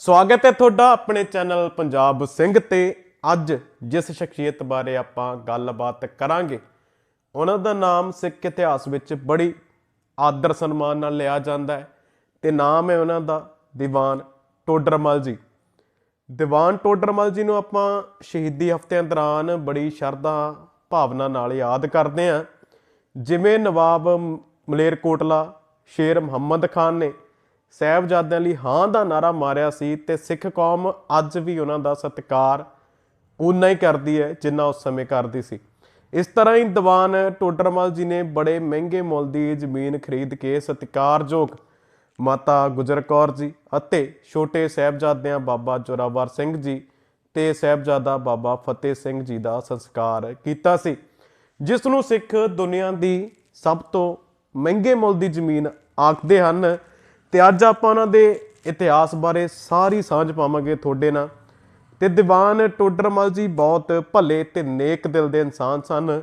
ਸਵਾਗਤ ਹੈ ਤੁਹਾਡਾ ਆਪਣੇ ਚੈਨਲ ਪੰਜਾਬ ਸਿੰਘ ਤੇ। ਅੱਜ ਜਿਸ ਸ਼ਖਸੀਅਤ ਬਾਰੇ ਆਪਾਂ ਗੱਲਬਾਤ ਕਰਾਂਗੇ, ਉਹਨਾਂ ਦਾ ਨਾਮ ਸਿੱਖ ਇਤਿਹਾਸ ਵਿੱਚ ਬੜੀ ਆਦਰ ਸਨਮਾਨ ਨਾਲ ਲਿਆ ਜਾਂਦਾ ਹੈ ਤੇ ਨਾਮ ਹੈ ਉਹਨਾਂ ਦਾ ਦੀਵਾਨ ਟੋਡਰਮਲ ਜੀ। ਦੀਵਾਨ ਟੋਡਰਮਲ ਜੀ ਨੂੰ ਆਪਾਂ ਸ਼ਹੀਦੀ ਹਫ਼ਤਿਆਂ ਦੌਰਾਨ ਬੜੀ ਸ਼ਰਧਾ ਭਾਵਨਾ ਨਾਲ ਯਾਦ ਕਰਦੇ ਹਾਂ, ਜਿਵੇਂ ਨਵਾਬ ਮਲੇਰਕੋਟਲਾ ਸ਼ੇਰ ਮੁਹੰਮਦ ਖਾਨ ਨੇ ਸਾਹਿਬਜ਼ਾਦਿਆਂ ਲਈ ਹਾਂ ਦਾ ਨਾਰਾ ਮਾਰਿਆ ਸੀ ਤੇ ਸਿੱਖ ਕੌਮ ਅੱਜ ਵੀ ਉਹਨਾਂ ਦਾ ਸਤਿਕਾਰ ਉਨਾ ਹੀ ਕਰਦੀ ਹੈ ਜਿੰਨਾ ਉਸ ਸਮੇਂ ਕਰਦੀ ਸੀ। ਇਸ ਤਰ੍ਹਾਂ ਹੀ ਦੀਵਾਨ ਟੋਡਰਮਲ ਜੀ ਨੇ ਬੜੇ ਮਹਿੰਗੇ ਮੁੱਲ ਦੀ ਜ਼ਮੀਨ ਖਰੀਦ ਕੇ ਸਤਿਕਾਰਯੋਗ ਮਾਤਾ ਗੁਜਰ ਕੌਰ ਜੀ ਅਤੇ ਛੋਟੇ ਸਾਹਿਬਜ਼ਾਦਿਆਂ ਬਾਬਾ ਜੋਰਾਵਰ ਸਿੰਘ ਜੀ ਤੇ ਸਾਹਿਬਜ਼ਾਦਾ ਬਾਬਾ ਫਤਿਹ ਸਿੰਘ ਜੀ ਦਾ ਸੰਸਕਾਰ ਕੀਤਾ ਸੀ। ਜਿਸ ਨੂੰ ਸਿੱਖ ਦੁਨੀਆ ਦੀ ਸਭ ਤੋਂ ਮਹਿੰਗੇ ਮੁੱਲ ਦੀ ਜ਼ਮੀਨ ਆਖਦੇ ਹਨ ਤੇ ਅੱਜ ਆਪਾਂ ਉਹਨਾਂ ਦੇ ਇਤਿਹਾਸ ਬਾਰੇ ਸਾਰੀ ਸਾਂਝ ਪਾਵਾਂਗੇ ਤੁਹਾਡੇ ਨਾਲ। ਤੇ ਦੀਵਾਨ ਟੋਡਰਮਲ ਜੀ ਬਹੁਤ ਭਲੇ ਤੇ ਨੇਕ ਦਿਲ ਦੇ ਇਨਸਾਨ ਸਨ।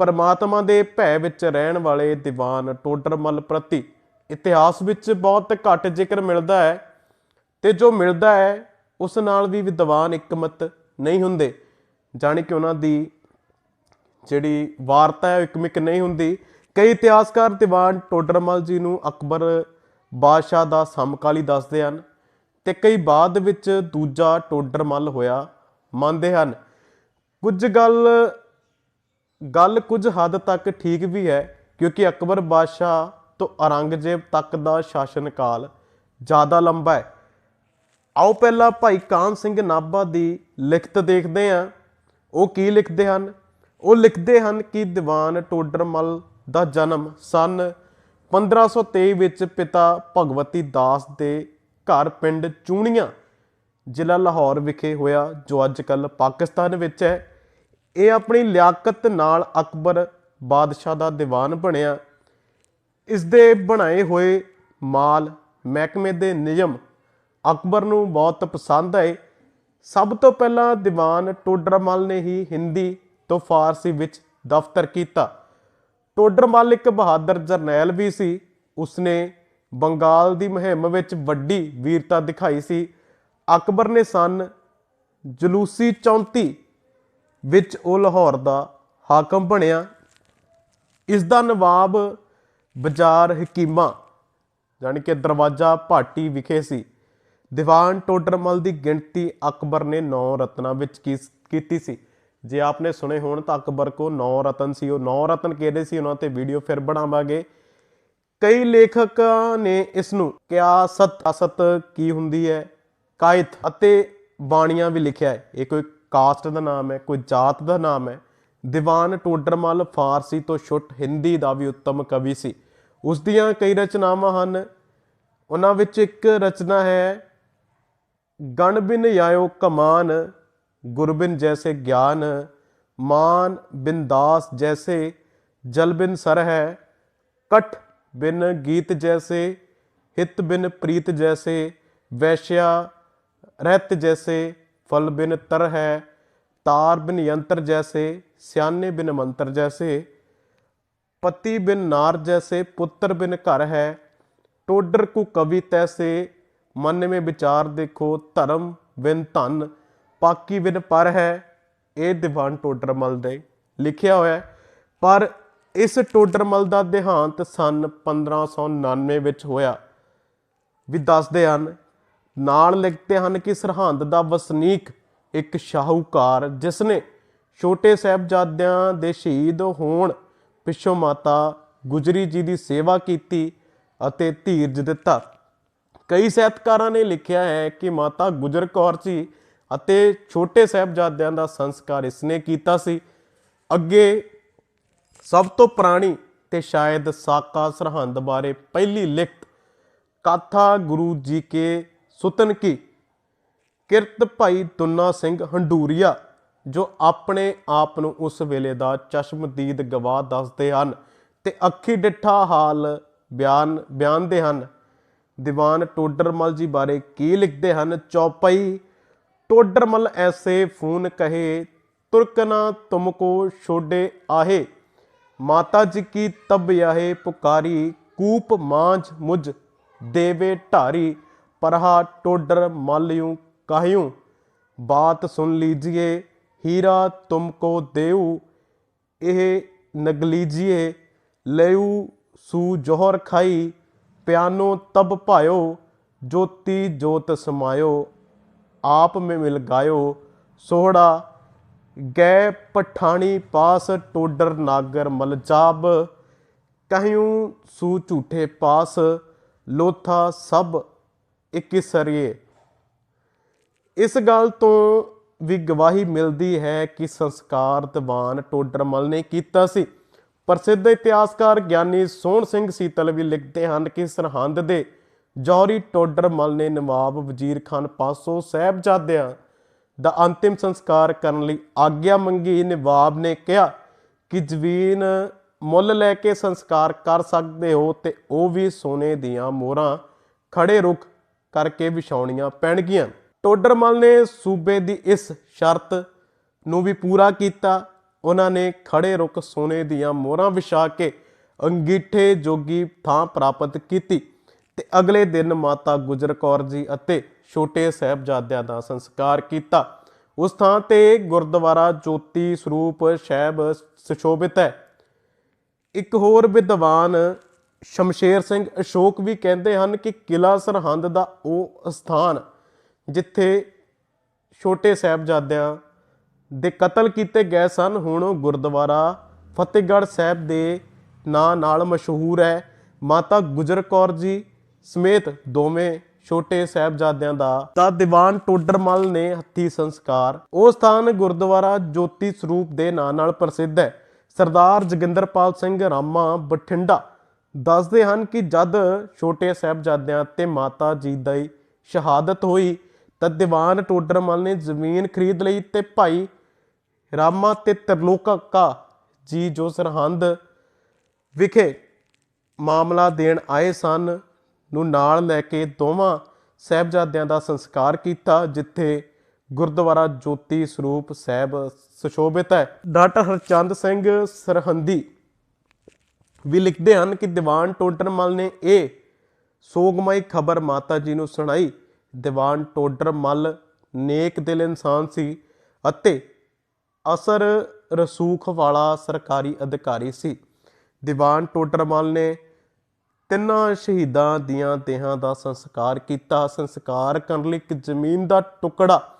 ਪਰਮਾਤਮਾ ਦੇ ਭੈ ਵਿੱਚ ਰਹਿਣ ਵਾਲੇ ਦੀਵਾਨ ਟੋਡਰਮਲ ਪ੍ਰਤੀ ਇਤਿਹਾਸ ਵਿੱਚ ਬਹੁਤ ਘੱਟ ਜ਼ਿਕਰ ਮਿਲਦਾ ਹੈ ਤੇ ਜੋ ਮਿਲਦਾ ਹੈ, ਉਸ ਨਾਲ ਵੀ ਵਿਦਵਾਨ ਇਕਮਤ ਨਹੀਂ ਹੁੰਦੇ। ਜਾਣੀ ਕਿ ਉਹਨਾਂ ਦੀ ਜਿਹੜੀ ਵਾਰਤਾ ਹੈ, ਉਹ ਇਕਮਿਕ ਨਹੀਂ ਹੁੰਦੀ। ਕਈ ਇਤਿਹਾਸਕਾਰ ਦੀਵਾਨ ਟੋਡਰਮਲ ਜੀ ਨੂੰ ਅਕਬਰ ਬਾਦਸ਼ਾਹ ਦਾ ਸਮਕਾਲੀ ਦੱਸਦੇ ਹਨ ਤੇ ਕਈ ਬਾਅਦ ਵਿੱਚ ਦੂਜਾ ਟੋਡਰਮਲ ਹੋਇਆ ਮੰਨਦੇ ਹਨ। ਕੁਝ ਗੱਲ ਗੱਲ ਕੁਝ ਹੱਦ ਤੱਕ ਠੀਕ ਵੀ ਹੈ ਕਿਉਂਕਿ ਅਕਬਰ ਬਾਦਸ਼ਾਹ ਤੋਂ ਔਰੰਗਜ਼ੇਬ ਤੱਕ ਦਾ ਸ਼ਾਸਨ ਕਾਲ ਜ਼ਿਆਦਾ ਲੰਬਾ ਹੈ। ਆਓ ਪਹਿਲਾਂ ਭਾਈ ਕਾਨ ਸਿੰਘ ਨਾਭਾ ਦੀ ਲਿਖਤ ਦੇਖਦੇ ਹਾਂ। ਉਹ ਕੀ ਲਿਖਦੇ ਹਨ? ਉਹ ਲਿਖਦੇ ਹਨ ਕਿ ਦੀਵਾਨ ਟੋਡਰਮਲ ਦਾ ਜਨਮ ਸਨ 1523 ਵਿੱਚ ਪਿਤਾ ਭਗਵਤੀ ਦਾਸ ਦੇ ਘਰ ਪਿੰਡ ਚੂਣੀਆਂ ਜ਼ਿਲ੍ਹਾ ਲਾਹੌਰ ਵਿਖੇ ਹੋਇਆ, ਜੋ ਅੱਜ ਕੱਲ ਪਾਕਿਸਤਾਨ ਵਿੱਚ ਹੈ। ਇਹ ਆਪਣੀ ਲਿਆਕਤ ਨਾਲ ਅਕਬਰ ਬਾਦਸ਼ਾਹ ਦਾ ਦੀਵਾਨ ਬਣਿਆ। ਇਸ ਦੇ ਬਣਾਏ ਹੋਏ ਮਾਲ, ਮਹਿਕਮੇ ਦੇ ਨਿਯਮ ਅਕਬਰ ਨੂੰ ਬਹੁਤ ਪਸੰਦ ਆਏ। ਸਭ ਤੋਂ ਪਹਿਲਾਂ ਦੀਵਾਨ ਟੋਡਰਮਲ ਨੇ ਹੀ ਹਿੰਦੀ ਤੋਂ ਫਾਰਸੀ ਵਿੱਚ ਦਫ਼ਤਰ ਕੀਤਾ। ਟੋਡਰਮਲ ਇੱਕ ਬਹਾਦਰ ਜਰਨੈਲ ਵੀ ਸੀ। ਉਸਨੇ ਬੰਗਾਲ ਦੀ ਮੁਹਿੰਮ ਵਿੱਚ ਵੱਡੀ ਵੀਰਤਾ ਦਿਖਾਈ ਸੀ। ਅਕਬਰ ਨੇ ਸਨ ਜਲੂਸੀ 34 ਵਿੱਚ ਉਹ ਲਾਹੌਰ ਦਾ ਹਾਕਮ ਬਣਿਆ। ਇਸ ਦਾ ਨਵਾਬ ਬਾਜ਼ਾਰ ਹਕੀਮਾ, ਜਾਣੀ ਕਿ ਦਰਵਾਜ਼ਾ ਭਾਟੀ ਵਿਖੇ ਸੀ। ਦੀਵਾਨ ਟੋਡਰਮਲ ਦੀ ਗਿਣਤੀ ਅਕਬਰ ਨੇ 9 ਰਤਨਾਂ ਵਿੱਚ ਕੀਸ- ਕੀਤੀ ਸੀ। ਜੇ ਆਪਨੇ ਸੁਣੇ ਹੋਣ ਤਾਂ ਅਕਬਰ ਕੋ 9 ਰਤਨ ਸੀ, ਉਹ ਨੌ ਰਤਨ ਕਿਹੜੇ ਸੀ, ਉਹਨਾਂ ਤੇ ਵੀਡੀਓ ਫਿਰ ਬਣਾਵਾਂਗੇ। ਕਈ ਲੇਖਕਾਂ ਨੇ ਇਸ ਨੂੰ ਕਿਆਸਤ ਅਸਤ ਕੀ ਹੁੰਦੀ ਹੈ? ਕਾਇਤ ਅਤੇ ਬਾਣੀਆਂ ਵੀ ਲਿਖਿਆ ਹੈ। ਇਹ ਕੋਈ ਕਾਸਟ ਦਾ ਨਾਮ ਹੈ, ਕੋਈ ਜਾਤ ਦਾ ਨਾਮ ਹੈ। ਦੀਵਾਨ ਟੋਡਰਮਲ ਫਾਰਸੀ ਤੋਂ ਛੁੱਟ, ਹਿੰਦੀ ਦਾ ਵੀ ਉੱਤਮ ਕਵੀ ਸੀ। ਉਸ ਦੀਆਂ ਕਈ ਰਚਨਾਵਾਂ ਹਨ। ਉਹਨਾਂ ਵਿੱਚ ਇੱਕ ਰਚਨਾ ਹੈ, ਗਣ ਬਿਨ ਆਇਓ ਕਮਾਨ ਗੁਰਬਿਨ ਜੈਸੇ ਗਿਆਨ ਮਾਨ ਬਿਨ ਦਾਸ ਜੈਸੇ ਜਲ ਬਿਨ ਸਰ ਹੈ ਕਠ ਬਿਨ ਗੀਤ ਜੈਸੇ ਹਿਤ ਬਿਨ ਪ੍ਰੀਤ ਜੈਸੇ ਵੈਸ਼ਿਆ ਰਹਿਤ ਜੈਸੇ ਫਲ ਬਿਨ ਤਰ ਹੈ ਤਾਰ ਬਿਨ ਯੰਤਰ ਜੈਸੇ ਸਿਆਨੇ ਬਿਨ ਮੰਤਰ ਜੈਸੇ ਪਤੀ ਬਿਨ ਨਾਰ ਜੈਸੇ ਪੁੱਤਰ ਬਿਨ ਘਰ ਹੈ ਟੋਡਰ ਕੋ ਕਵੀ ਤੈਸੇ ਮਨ ਮੇ ਵਿਚਾਰ ਦੇਖੋ ਧਰਮ ਬਿਨ ਧਨ ਪਾਕੀ ਬਿਨ ਪਰ ਹੈ, ਇਹ ਦੀਵਾਨ ਟੋਡਰਮਲ ਦੇ ਲਿਖਿਆ ਹੋਇਆ ਹੈ। ਪਰ ਇਸ ਟੋਡਰਮਲ ਦਾ ਦੇਹਾਂਤ ਸਨ 1599 ਵਿੱਚ ਹੋਇਆ। ਵੀ ਦੱਸਦੇ ਹਨ, ਨਾਲ ਲਿਖਦੇ ਹਨ ਕਿ ਸਰਹੰਦ ਦਾ ਵਸਨੀਕ ਇੱਕ ਸ਼ਾਹੂਕਾਰ, ਜਿਸ ਨੇ ਛੋਟੇ ਸਾਹਿਬਜ਼ਾਦਿਆਂ ਦੇ ਸ਼ਹੀਦ ਹੋਣ ਪਿੱਛੋਂ ਮਾਤਾ ਗੁਜਰੀ ਜੀ ਦੀ ਸੇਵਾ ਕੀਤੀ ਅਤੇ ਧੀਰਜ ਦਿੱਤਾ। ਕਈ ਸਾਹਿਤਕਾਰਾਂ ਨੇ ਲਿਖਿਆ ਹੈ ਕਿ ਮਾਤਾ ਗੁਜਰ ਕੌਰ ਜੀ ਅਤੇ ਛੋਟੇ ਸਾਹਿਬਜ਼ਾਦਿਆਂ ਦਾ ਸੰਸਕਾਰ ਇਸਨੇ ਕੀਤਾ ਸੀ। ਅੱਗੇ ਸਭ ਤੋਂ ਪੁਰਾਣੀ ਤੇ ਸ਼ਾਇਦ ਸਾਕਾ ਸਰਹੰਦ ਬਾਰੇ ਪਹਿਲੀ ਲਿਖਤ ਕਾਥਾ ਗੁਰੂ ਜੀ ਕੇ ਸੁਤਨ ਕੀ। ਕਿਰਤ ਭਾਈ ਤੁੰਨਾ ਸਿੰਘ ਹੰਡੂਰੀਆ, ਜੋ ਆਪਣੇ ਆਪ ਨੂੰ ਉਸ ਵੇਲੇ ਦਾ ਚਸ਼ਮਦੀਦ ਗਵਾਹ ਦੱਸਦੇ ਹਨ ਤੇ ਅੱਖੀ ਡਿੱਠਾ ਹਾਲ ਬਿਆਨ, ਬਿਆਨਦੇ ਹਨ। ਦੀਵਾਨ ਟੋਡਰਮਲ ਜੀ ਬਾਰੇ ਕੀ ਲਿਖਦੇ ਹਨ? ਚੌਪਈ टोडरमल ऐसे फून कहे तुर्कना तुमको छोड़े आहे। माता जी की तब याहे पुकारी, कूप मांझ मुझ देवे ढारी परहा टोडर मालयूं काहयूं। बात सुन लीजिए, हीरा तुमको देऊ एह नग लीजिए। लेऊ सू जोहर खाई, प्यानो तब पायो, ज्योति जोत समायो। ਆਪ ਮੇ ਮਿਲ ਗਾਇਓ, ਸੋਹੜਾ ਗੈ ਪਠਾਣੀ ਪਾਸ ਟੋਡਰ ਨਾਗਰ ਮਲਜਾਬ ਕਹਿਉ ਸੂ ਝੂਠੇ ਪਾਸ, ਲੋਥਾ ਸਭ ਇਕਿਸਰੀਏ। ਇਸ ਗੱਲ ਤੋਂ ਵੀ ਗਵਾਹੀ ਮਿਲਦੀ ਹੈ ਕਿ ਸੰਸਕਾਰ ਦੀਵਾਨ ਟੋਡਰਮਲ ਨੇ ਕੀਤਾ ਸੀ। ਪ੍ਰਸਿੱਧ ਇਤਿਹਾਸਕਾਰ ਗਿਆਨੀ ਸੋਹਣ ਸਿੰਘ ਸੀਤਲ ਵੀ ਲਿਖਦੇ ਹਨ ਕਿ ਸਰਹੰਦ ਦੇ ਜੌਹਰੀ ਟੋਡਰਮਲ ਨੇ ਨਵਾਬ ਵਜ਼ੀਰ ਖਾਨ ਪਾਸੋਂ ਸਾਹਿਬਜ਼ਾਦਿਆਂ ਦਾ ਅੰਤਿਮ ਸੰਸਕਾਰ ਕਰਨ ਲਈ ਆਗਿਆ ਮੰਗੀ। ਨਵਾਬ ਨੇ ਕਿਹਾ ਕਿ ਜ਼ਮੀਨ ਮੁੱਲ ਲੈ ਕੇ ਸੰਸਕਾਰ ਕਰ ਸਕਦੇ ਹੋ ਤੇ ਉਹ ਵੀ ਸੋਨੇ ਦੀਆਂ ਮੋਹਰਾਂ ਖੜੇ ਰੁੱਖ ਕਰਕੇ ਵਿਛਾਉਣੀਆਂ ਪੈਣਗੀਆਂ। ਟੋਡਰਮਲ ਨੇ ਸੂਬੇ ਦੀ ਇਸ ਸ਼ਰਤ ਨੂੰ ਵੀ ਪੂਰਾ ਕੀਤਾ। ਉਹਨਾਂ ਨੇ ਖੜੇ ਰੁੱਖ ਸੋਨੇ ਦੀਆਂ ਮੋਹਰਾਂ ਵਿਛਾ ਕੇ ਅੰਗੀਠੇ ਜੋਗੀ ਥਾਂ ਪ੍ਰਾਪਤ ਕੀਤੀ। ਤੇ ਅਗਲੇ ਦਿਨ ਮਾਤਾ ਗੁਜਰ ਕੌਰ ਜੀ ਅਤੇ ਛੋਟੇ ਸਾਹਿਬਜ਼ਾਦਿਆਂ ਦਾ ਸੰਸਕਾਰ ਕੀਤਾ। ਉਸ ਥਾਂ ਤੇ ਗੁਰਦੁਆਰਾ ਜੋਤੀ ਸਰੂਪ ਸਾਹਿਬ ਸੁਸ਼ੋਭਿਤ ਹੈ। ਇੱਕ ਹੋਰ ਵਿਦਵਾਨ ਸ਼ਮਸ਼ੇਰ ਸਿੰਘ ਅਸ਼ੋਕ ਵੀ ਕਹਿੰਦੇ ਹਨ ਕਿ ਕਿਲਾ ਸਰਹੰਦ ਦਾ ਉਹ ਸਥਾਨ ਜਿੱਥੇ ਛੋਟੇ ਸਾਹਿਬਜ਼ਾਦਿਆਂ ਦੇ ਕਤਲ ਕੀਤੇ ਗਏ ਸਨ, ਹੁਣ ਉਹ ਗੁਰਦੁਆਰਾ ਫਤਿਹਗੜ੍ਹ ਸਾਹਿਬ ਦੇ ਨਾਂ ਨਾਲ ਮਸ਼ਹੂਰ ਹੈ। ਮਾਤਾ ਗੁਜਰ ਕੌਰ ਜੀ ਸਮੇਤ ਦੋਵੇਂ ਛੋਟੇ ਸਾਹਿਬਜ਼ਾਦਿਆਂ ਦਾ ਤਾਂ ਦੀਵਾਨ ਟੋਡਰਮਲ ਨੇ ਹੱਥੀ ਸੰਸਕਾਰ। ਉਹ ਸਥਾਨ ਗੁਰਦੁਆਰਾ ਜੋਤੀ ਸਰੂਪ ਦੇ ਨਾਂ ਨਾਲ ਪ੍ਰਸਿੱਧ ਹੈ। ਸਰਦਾਰ ਜੋਗਿੰਦਰਪਾਲ ਸਿੰਘ ਰਾਮਾ ਬਠਿੰਡਾ ਦੱਸਦੇ ਹਨ ਕਿ ਜਦ ਛੋਟੇ ਸਾਹਿਬਜ਼ਾਦਿਆਂ ਤੇ ਮਾਤਾ ਜੀ ਦੀ ਸ਼ਹਾਦਤ ਹੋਈ, ਤਾਂ ਦੀਵਾਨ ਟੋਡਰਮਲ ਨੇ ਜ਼ਮੀਨ ਖਰੀਦ ਲਈ ਤੇ ਭਾਈ ਰਾਮਾ ਤੇ ਤਰਲੋਕਾ ਜੀ ਜੋ ਸਰਹੰਦ ਵਿਖੇ ਮਾਮਲਾ ਦੇਣ ਆਏ ਸਨ। ਨੂੰ ਨਾਲ ਲੈ ਕੇ ਦੋਵਾਂ ਸਾਹਿਬਜ਼ਾਦਿਆਂ ਦਾ ਸੰਸਕਾਰ ਕੀਤਾ, ਜਿੱਥੇ ਗੁਰਦੁਆਰਾ ਜੋਤੀ ਸਰੂਪ ਸਾਹਿਬ ਸੁਸ਼ੋਭਿਤ ਹੈ। ਡਾਕਟਰ ਹਰਚੰਦ ਸਿੰਘ ਸਰਹੰਦੀ ਵੀ ਲਿਖਦੇ ਹਨ ਕਿ ਦੀਵਾਨ ਟੋਡਰਮਲ ਨੇ ਇਹ ਸੋਗਮਈ ਖਬਰ ਮਾਤਾ ਜੀ ਨੂੰ ਸੁਣਾਈ। ਦੀਵਾਨ ਟੋਡਰਮਲ ਨੇਕ ਦਿਲ ਇਨਸਾਨ ਸੀ ਅਤੇ ਅਸਰ ਰਸੂਖ ਵਾਲਾ ਸਰਕਾਰੀ ਅਧਿਕਾਰੀ ਸੀ। ਦੀਵਾਨ ਟੋਡਰਮਲ ਨੇ ਤਿੰਨਾਂ ਸ਼ਹੀਦਾਂ ਦੀਆਂ ਦੇਹਾਂ ਦਾ ਸੰਸਕਾਰ ਕੀਤਾ। ਸੰਸਕਾਰ ਕਰਨ ਲਈ ਇੱਕ ਜ਼ਮੀਨ ਦਾ ਟੁਕੜਾ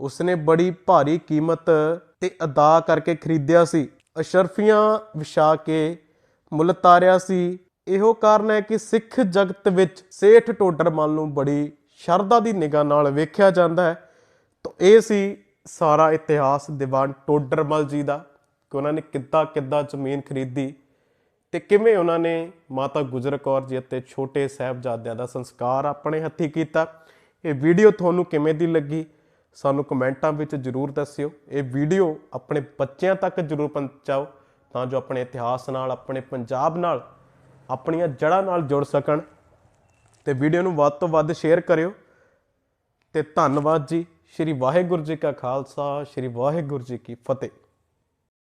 ਉਸਨੇ ਬੜੀ ਭਾਰੀ ਕੀਮਤ ਤੇ ਅਦਾ ਕਰਕੇ ਖਰੀਦਿਆ ਸੀ। ਅਸ਼ਰਫੀਆਂ ਵਿਛਾ ਕੇ ਮੁੱਲ ਤਾਰਿਆ ਸੀ। ਇਹੋ ਕਾਰਨ ਹੈ ਕਿ ਸਿੱਖ ਜਗਤ ਵਿੱਚ ਸੇਠ ਟੋਡਰਮਲ ਨੂੰ ਬੜੀ ਸ਼ਰਧਾ ਦੀ ਨਿਗਾਹ ਨਾਲ ਵੇਖਿਆ ਜਾਂਦਾ ਹੈ। ਤਾਂ ਇਹ ਸੀ ਸਾਰਾ ਇਤਿਹਾਸ ਦੀਵਾਨ ਟੋਡਰਮਲ ਜੀ ਦਾ ਕਿ ਉਹਨਾਂ ਨੇ ਕਿੱਦਾਂ ਕਿੱਦਾਂ ਜ਼ਮੀਨ ਖਰੀਦੀ। ਤੇ ਕਿਵੇਂ ਉਹਨਾਂ ਨੇ ਮਾਤਾ ਗੁਜਰ ਕੌਰ ਜੀ ਅਤੇ ਛੋਟੇ ਸਾਹਿਬਜ਼ਾਦਿਆਂ ਦਾ ਸੰਸਕਾਰ ਆਪਣੇ ਹੱਥੀ ਕੀਤਾ? ਇਹ ਵੀਡੀਓ ਤੁਹਾਨੂੰ ਕਿਵੇਂ ਦੀ ਲੱਗੀ? ਸਾਨੂੰ ਕਮੈਂਟਾਂ ਵਿੱਚ ਜਰੂਰ ਦੱਸਿਓ। ਇਹ ਵੀਡੀਓ ਆਪਣੇ ਬੱਚਿਆਂ ਤੱਕ ਜਰੂਰ ਪਹੁੰਚਾਓ ਤਾਂ ਜੋ ਆਪਣੇ ਇਤਿਹਾਸ ਨਾਲ, ਆਪਣੇ ਪੰਜਾਬ ਨਾਲ, ਆਪਣੀਆਂ ਜੜ੍ਹਾਂ ਨਾਲ ਜੁੜ ਸਕਣ। ਤੇ ਵੀਡੀਓ ਨੂੰ ਵੱਧ ਤੋਂ ਵੱਧ ਸ਼ੇਅਰ ਕਰਿਓ। ਤੇ ਧੰਨਵਾਦ ਜੀ। ਸ਼੍ਰੀ ਵਾਹਿਗੁਰੂ ਜੀ ਕਾ ਖਾਲਸਾ, ਸ਼੍ਰੀ ਵਾਹਿਗੁਰੂ ਜੀ ਕੀ ਫਤਿਹ।